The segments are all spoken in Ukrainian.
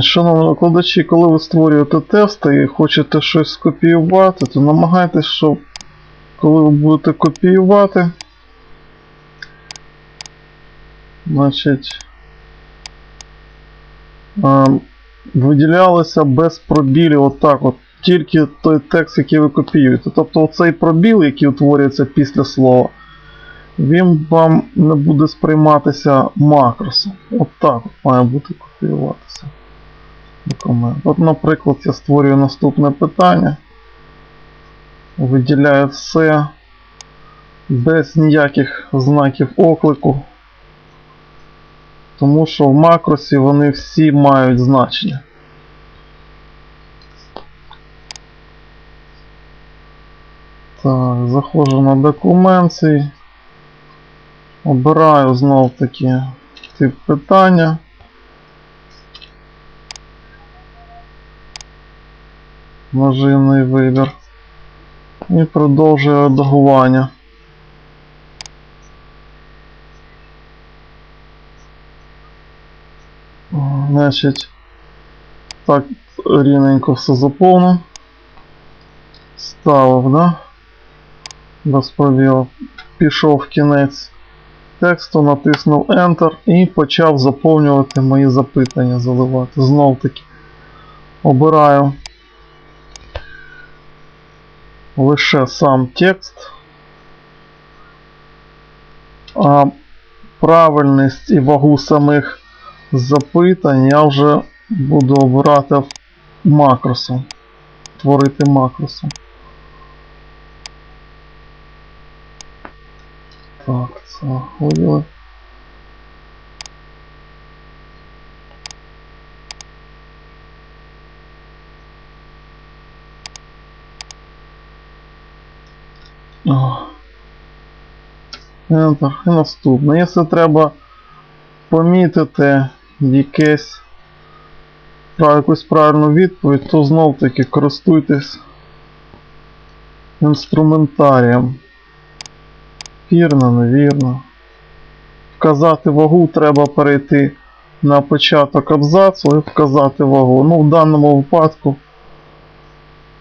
Шановні викладачі, коли ви створюєте тести і хочете щось скопіювати, то намагайтесь, щоб коли ви будете копіювати, значить, е, виділялося без пробілів отак от. Тільки той текст, який ви копіюєте. Тобто оцей пробіл, який утворюється після слова, він вам не буде сприйматися макросом. От так от має бути копіюватися документ. От, наприклад, я створюю наступне питання. Виділяю все без ніяких знаків оклику. Тому що в макросі вони всі мають значення. Так, заходжу на документ цей. Обираю знов таки тип питання. Множинний вибір. І продовжую редагування. Значить, так рівненько все заповнив. Ставив, да? Без пробілу. Пішов в кінець тексту, натиснув Enter і почав заповнювати мої запитання, заливати. Знов таки обираю лише сам текст. А правильність і вагу самих запитань я вже буду обирати макросом. Творити макросом. Так, це вивели. Enter. І наступне. Якщо треба помітити якесь якусь правильну відповідь, то знов таки користуйтесь інструментарієм. Вірно, невірно. Вказати вагу треба перейти на початок абзацу і вказати вагу. Ну, в даному випадку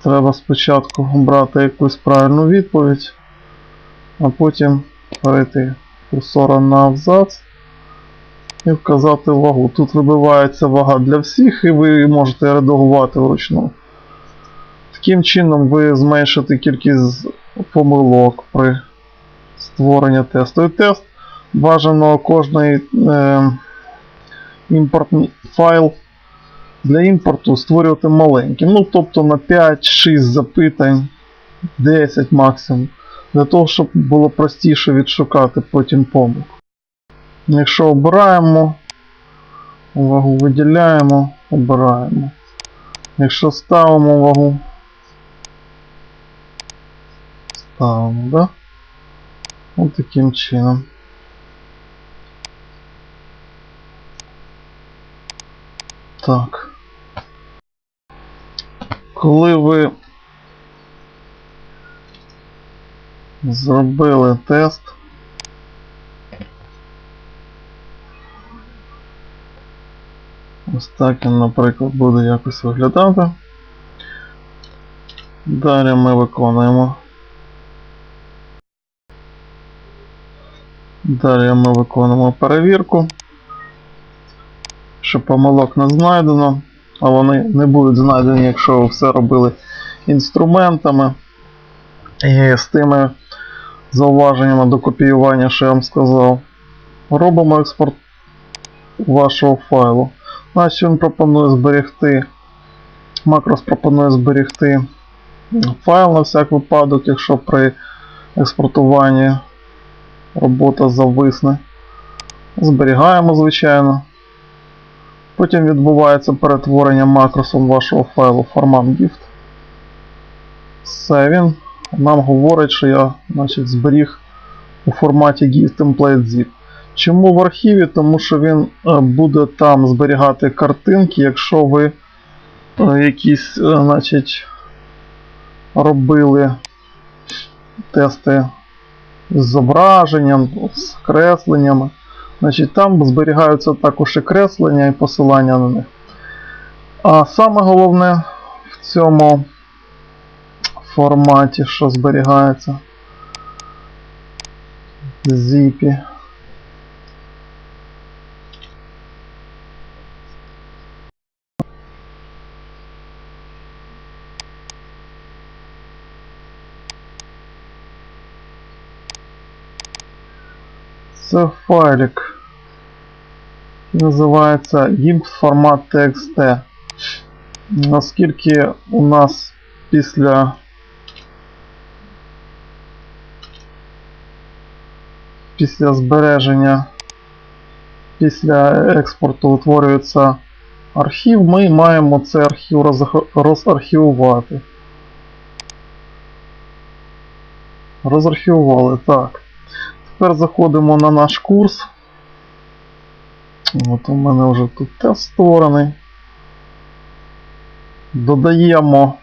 треба спочатку обрати якусь правильну відповідь, а потім перейти курсором на абзац і вказати вагу. Тут вибивається вага для всіх, і ви можете редагувати вручну. Таким чином ви зменшите кількість помилок при створенні тесту. І тест бажано кожний е, імпортний файл для імпорту створювати маленьким. Ну, тобто на 5-6 запитань, 10 максимум. Для того, щоб було простіше відшукати потім помилку. Якщо обираємо, вагу виділяємо, обираємо. Якщо ставимо вагу, ставимо, да? Ось таким чином. Так. Коли ви зробили тест, ось так він, наприклад, буде якось виглядати. Далі ми виконуємо. Далі ми виконуємо перевірку, що помилок не знайдено, а вони не будуть знайдені, якщо ви все робили інструментами і з тими зауваженнями до копіювання, що я вам сказав. Робимо експорт вашого файлу. Значить він пропонує зберегти, макрос пропонує зберегти файл на всяк випадок, якщо при експортуванні робота зависне. Зберігаємо, звичайно. Потім відбувається перетворення макросом вашого файлу в формат GIFT. Все, нам говорить, що я значить, зберіг у форматі template zip. Чому в архіві? Тому що він е, буде там зберігати картинки, якщо ви е, якісь е, значить, робили тести з зображенням, з кресленнями. Значить, Там зберігаються також і креслення і посилання на них. А саме головне в цьому форматі, що зберігається зіпі. Це файлик. який Називається GIMP формат. Наскільки у нас після після збереження, після експорту утворюється архів, ми маємо цей архів розархівувати. Розархівували, так. Тепер заходимо на наш курс. От у мене вже тут тест створений. Додаємо,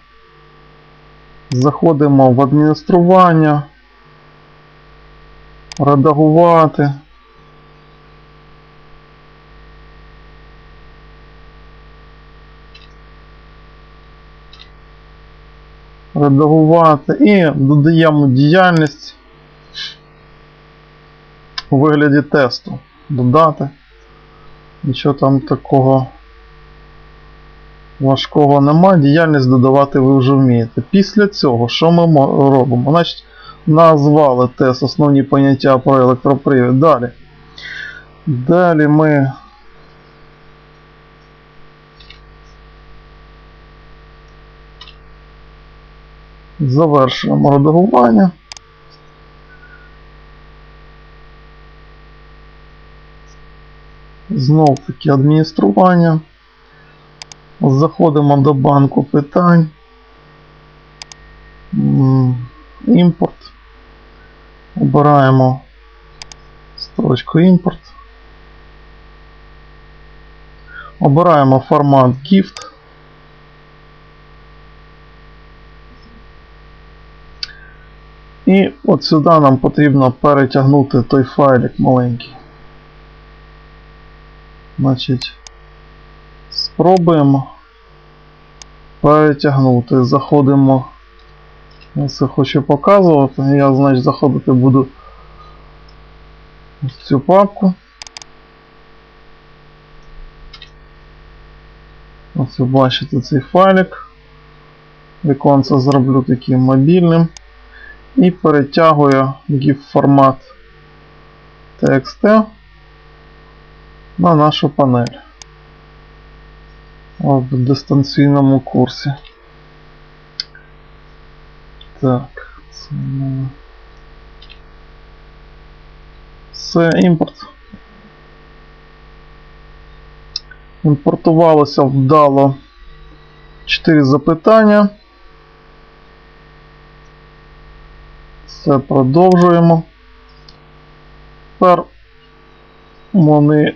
заходимо в адміністрування, редагувати. Редагувати і додаємо діяльність у вигляді тесту. Додати. Нічого там такого важкого нема. Діяльність додавати ви вже вмієте. Після цього, що ми робимо? Значить, назвали тест основні поняття про електропривід. Далі. Далі ми. Завершуємо редагування. Знов таки адміністрування. Заходимо до банку питань. Імпорт. Обираємо строчку імпорт. Обираємо формат GIFT. І от сюди нам потрібно перетягнути той файлик маленький. Значить, спробуємо перетягнути. Заходимо. Я це хочу показувати. Я, значить, заходити буду в цю папку. Ви бачите цей файлик. Віконце зроблю таким мобільним. І перетягую GIF формат TXT на нашу панель в дистанційному курсі. Так, це мене все імпорт. Імпортувалося вдало 4 запитання. Все продовжуємо. Тепер вони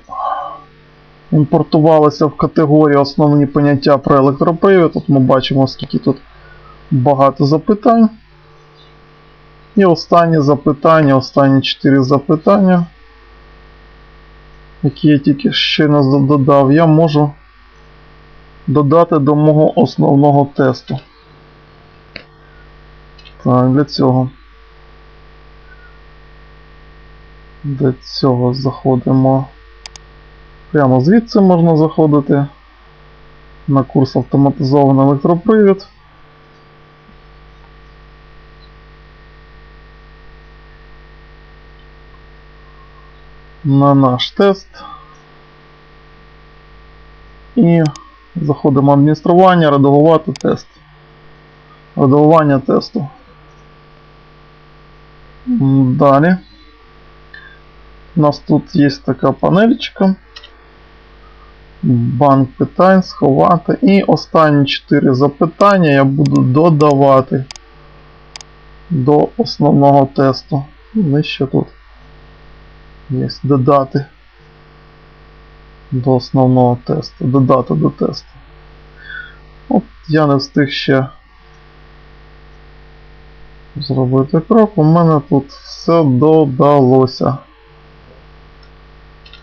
імпортувалися в категорії основні поняття про електропривід. Тут ми бачимо, скільки тут багато запитань. І останні запитання, останні 4 запитання, які я тільки не додав, я можу додати до мого основного тесту. Так, для цього. До цього заходимо. Прямо звідси можна заходити на курс автоматизований електропривід. На наш тест. І заходимо в адміністрування, редагувати тест. Редагування тесту. Далі. У нас тут є така панельчика. Банк питань, сховати. І останні 4 запитання я буду додавати до основного тесту. Нижче тут є додати до основного тесту. Додати до тесту. От я не встиг ще зробити крок. У мене тут все додалося.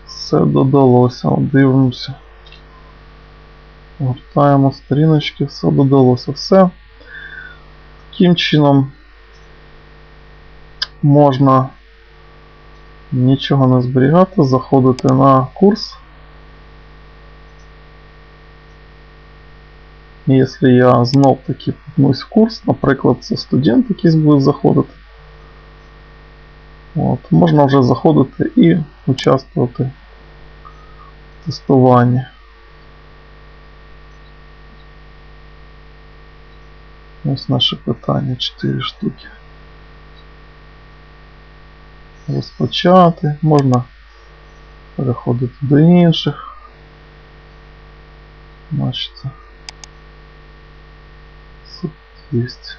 Все додалося, дивимося. Гортаємо сторіночки, все додалося. Все. Таким чином можна нічого не зберігати, заходити на курс. Якщо я знов таки путнусь в курс, наприклад, це студент якийсь буде заходити. От, можна вже заходити і участвувати в тестуванні. Ось наше питання 4 штуки. Розпочати. Можна переходити до інших. Бачите, Тут есть.